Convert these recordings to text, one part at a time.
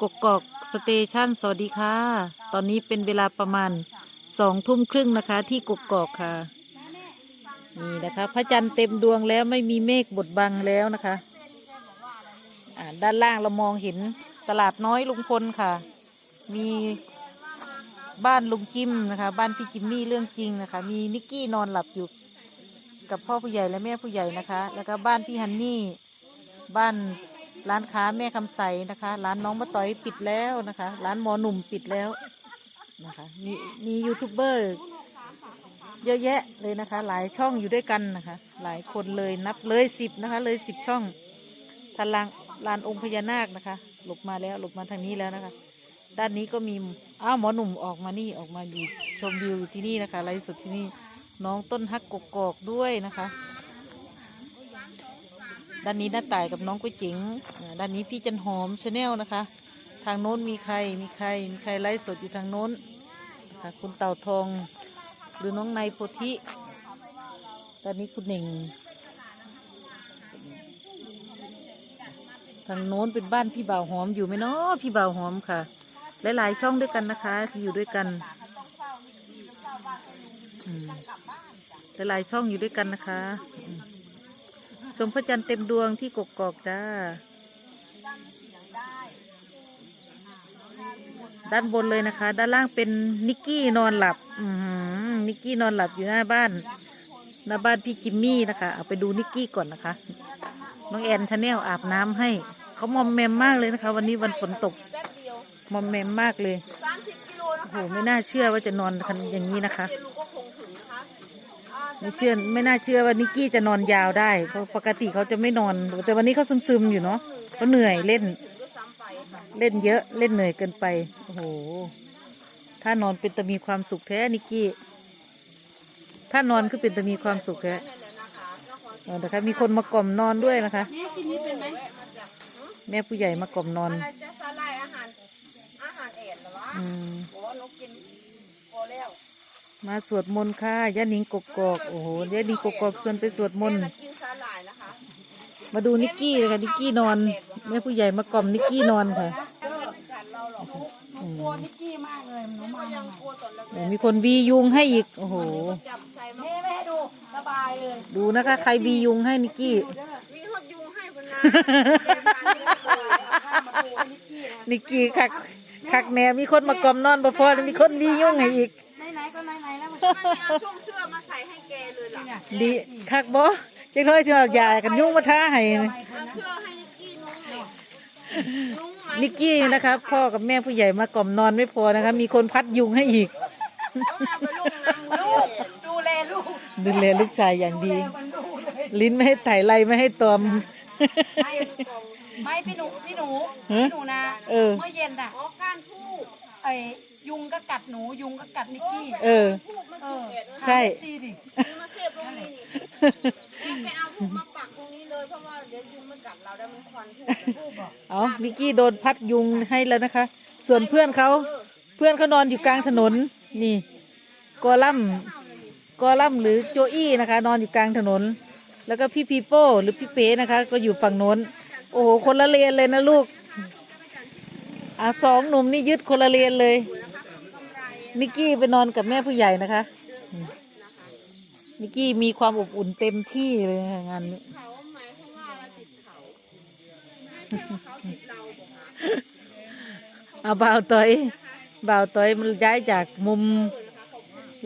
กกอกสเตชันสวัสดีค่ะ ตอนนี้เป็นเวลาประมาณสองทุ่มครึ่งนะคะ ที่กกอกค่ะ นี่นะคะ พระจันทร์เต็มดวงแล้วไม่มีเมฆบดบังแล้วนะคะอ่าด้านล่างเรามองเห็นตลาดน้อยลุงพลค่ะ มีบ้านลุงจิมนะคะ บ้านพี่จิมมี่เรื่องจริงนะคะ มีนิกกี้นอนหลับอยู่กับพ่อผู้ใหญ่และแม่ผู้ใหญ่นะคะ แล้วก็บ้านพี่ฮันนี่ บ้าน ร้านค้าแม่คำใสนะคะ ร้านน้องมะต่อยปิดแล้วนะคะ ร้านหมอหนุ่มปิดแล้วนะคะ มีมียูทูบเบอร์เยอะแยะเลยนะคะ หลายช่องอยู่ด้วยกันนะคะ หลายคนเลยนับเลยสิบนะคะ เลยสิบช่องทางลานลานองค์พญานาคนะคะ หลบมาแล้วหลบมาทางนี้แล้วนะคะ ด้านนี้ก็มีอ้าวหมอหนุ่มออกมานี่ออกมาอยู่ชมวิวที่นี่นะคะไลฟ์สดที่นี่น้องต้นฮักกกอกด้วยนะคะ ด้านนี้น้าต่ายกับน้องก๋วยจิ๋งด้านนี้พี่จันหอมชาแนลนะคะ ทางโน้นมีใครมีใครมีใครไลฟ์สดอยู่ทางโน้นนะคะคุณเต่าทองหรือน้องนายโพธิตอนนี้คุณหนึ่งทางโน้นเป็นบ้านพี่บ่าวหอมอยู่ไหมเนาะพี่บ่าวหอมค่ะ หลาย ๆ ช่องด้วยกันนะคะ ที่อยู่ด้วยกันหลายๆช่องอยู่ด้วยกันนะคะ ชมพระจันทร์เต็มดวงที่กกอกจ้า ด้านบนเลยนะคะ ด้านล่างเป็นนิกกี้นอนหลับ อือหือนิกกี้นอนหลับอยู่หน้าบ้านหน้าบ้านพี่จิมมี่นะคะ เอาไปดูนิกกี้ก่อนนะคะ น้องแอนชาแนลอาบน้ำให้ เขามอมแมมมากเลยนะคะ วันนี้วันฝนตก มอมแมมมากเลยสามสิบกิโลนะโอ้โหไม่น่าเชื่อว่าจะนอนกันอย่างนี้นะคะ ไม่เชื่อไม่น่าเชื่อว่านิกกี้จะนอนยาวได้เพราะปกติเขาจะไม่นอน แต่วันนี้เขาซึมๆอยู่เนาะเขาเหนื่อยเล่นถึงด้วยซ้ำไปค่ะเล่นเยอะเล่นเหนื่อยเกินไปโอ้โหถ้านอนเป็นตะมีความสุขแท้นิกกี้ ถ้านอนคือเป็นตะมีความสุขแท้นั่นแหละนะคะนครศรีเอานะคะมีคนมากล่อมนอนด้วยนะคะ แม่กินนี้เป็นไหมแม่ผู้ใหญ่มากล่อมนอนอะไรจะสลายอาหารอาหารเอ็ดเหรอวะอืมบอกว่านกกินพอแล้ว มาสวดมนต์ค่ะย่านิงกกอกโอ้โหย่านิงกกอกชวนไปสวดมนต์แม่น่ะกินสาหร่ายนะคะมาดูนิกกี้เลยค่ะนิกกี้นอนแม่ผู้ใหญ่มากล่อมนิกกี้นอนค่ะเออกัดเราหรอกอืมกลัวนิกกี้มากเลยหนูมายังกลัวตอนแรกโอ้มีคนวียุงให้อีกโอ้โหๆจับใส่มาแม่ให้ดูสบายเลยดูนะคะ ใครวียุงให้นิกกี้มีฮอดยุงให้คนนะนิกกี้คักคักแหน่มีคนมากล่อมนอนบ่พอมีคนวียุงให้อีกไหนๆก็ เอาช่วงเสื้อมาใส่ให้แกเลยล่ะดีคักบ่จังเลยที่เอายากันยุงมาท้าให้เอาเสื้อให้นิกกี้นุ่งเลยนุ่งไหมนิกกี้นะคะพ่อกับแม่ผู้ใหญ่มากล่อมนอนไม่พอนะคะ มีคนพัดยุงให้อีกลูกดูแลลูกดูแลลูกชายอย่างดี มันดูเลยลิ้นไม่ให้ไต่ไรไม่ให้ตอม ไม่ไม่พี่หนูพี่หนูฮะ พี่หนูนะเออ เมื่อเย็นอะ อ๋อก้านทูบไอ้ ยุงก็กัดหนูยุงก็กัดนิกกี้เออ เออใช่ ซีดิมาเสียบตรงนี้นี่ไปเอาทูบมาปักตรงนี้เลยเพราะว่าเดี๋ยวยุงมันกัดเราได้มันควันทูบบอกเอามิกกี้โดนพัดยุงให้แล้วนะคะ ส่วนเพื่อนเขาเพื่อนเขานอนอยู่กลางถนนนี่กอลัมกอลัมหรือโจอี้นะคะ นอนอยู่กลางถนน แล้วก็พี่ปีโป้หรือพี่เป๋นะคะ ก็อยู่ฝั่งโน้น โอ้โหคนละเลนเลยนะลูกอะสองหนุ่มนี่ยึดคนละเลนเลย มิกกี้ไปนอนกับแม่ผู้ใหญ่นะคะมิกกี้มีความอบอุ่นเต็มที่เลยนะคะงานนี้เขาหมายความว่าเราติดเขาไม่ใช่ว่าเขาติดเราบอกค่ะเอาบ่าวต้อยบ่าวต้อยมันย้ายจากมุม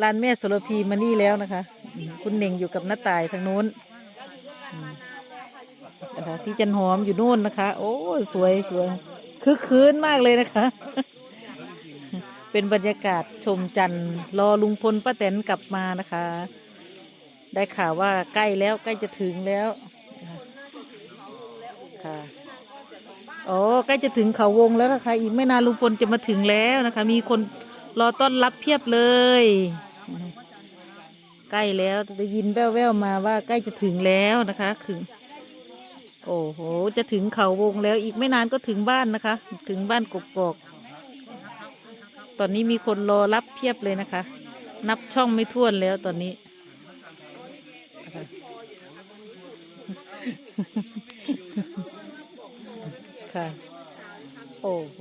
ลานแม่โสระพีมานี่แล้วนะคะ คุณเน่งอยู่กับน้าตายทางนู้นนะคะที่จันหอมอยู่นู่นนะคะ โอ้สวยสวยคึกคืนมากเลยนะคะ เป็นบรรยากาศชมจันทร์รอลุงพลป้าแตนกลับมานะคะ ได้ข่าวว่าใกล้แล้วใกล้จะถึงแล้วค่ะโอ๋อใกล้จะถึงเขาวงแล้วนะคะอีกไม่นานลุงพลจะมาถึงแล้วนะคะ มีคนรอต้อนรับเพียบเลย ใกล้แล้วได้ยินแว่วๆมาว่าใกล้จะถึงแล้วนะคะถึงโอ้โห จะถึงเขาวงแล้วอีกไม่นานก็ถึงบ้านนะคะ ถึงบ้านกกอก ตอนนี้มีคนรอรับเพียบเลยนะคะ นับช่องไม่ท้วนแล้วตอนนี้ ค่ะ โอ้โห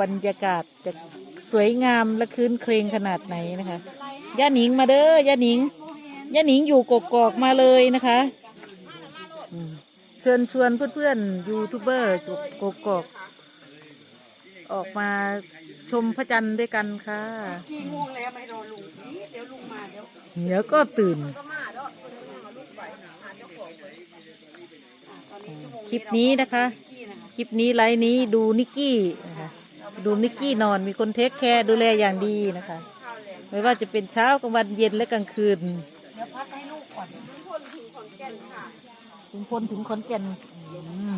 บรรยากาศจะสวยงามและคืนเครงขนาดไหนนะคะย่าหนิงมาเด้อย่าหนิงย่าหนิงอยู่กกอกมาเลยนะคะเชิญชวนเพื่อนๆยูทูบเบอร์กกอกออกมา ชมพระจันทร์ด้วยกันค่ะ กี่โมงแล้วไม่รอลุงนี่เดี๋ยวลุงมาเดี๋ยวเดี๋ยวก็ตื่นก็มาเด้อคนนึงเอาลูกไปหาเจ้าของเลยอะตอนนี้ชั่วโมงคลิปนี้นะคะกี้นะคะ คลิปนี้ไลฟ์นี้ดูนิกกี้นะคะดูนิกกี้นอนมีคนเทคแคร์ดูแลอย่างดีนะคะข้าวแรงไม่ว่าจะเป็นเช้ากลางวันเย็นและกลางคืนเดี๋ยวพักให้ลูกก่อนคนถึงขอนแก่นค่ะลุงพลถึงขอนแก่นอืม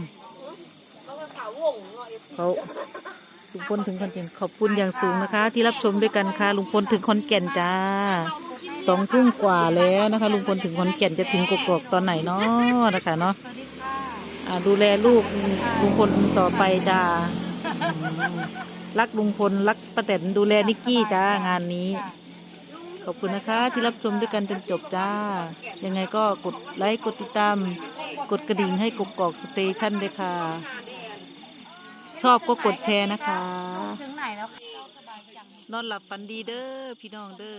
แล้วก็ข่าววงเนาะเอฟซีเขา ลุงพลถึงขอนแก่นขอบคุณอย่างสูงนะคะ ที่รับชมด้วยกันค่ะลุงพลถึงขอนแก่นจ้าสองทุ่มกว่าแล้วนะคะ ลุงพลถึงขอนแก่นจะถึงกกอกตอนไหนเนาะนะคะเนาะอ่าดูแลลูกลุงพลต่อไปจ้ารักลุงพลรักป้าแตนดูแลนิกกี้จ้างานนี้ ขอบคุณนะคะ ที่รับชมด้วยกันจนจบจ้า ยังไงก็กดไลค์กดติดตาม กดกระดิ่งให้กกอกสเตชันด้วยค่ะ ชอบก็กดแชร์นะคะ ถึงไหนแล้วคะนอนหลับฝันดีเด้อพี่น้องเด้อ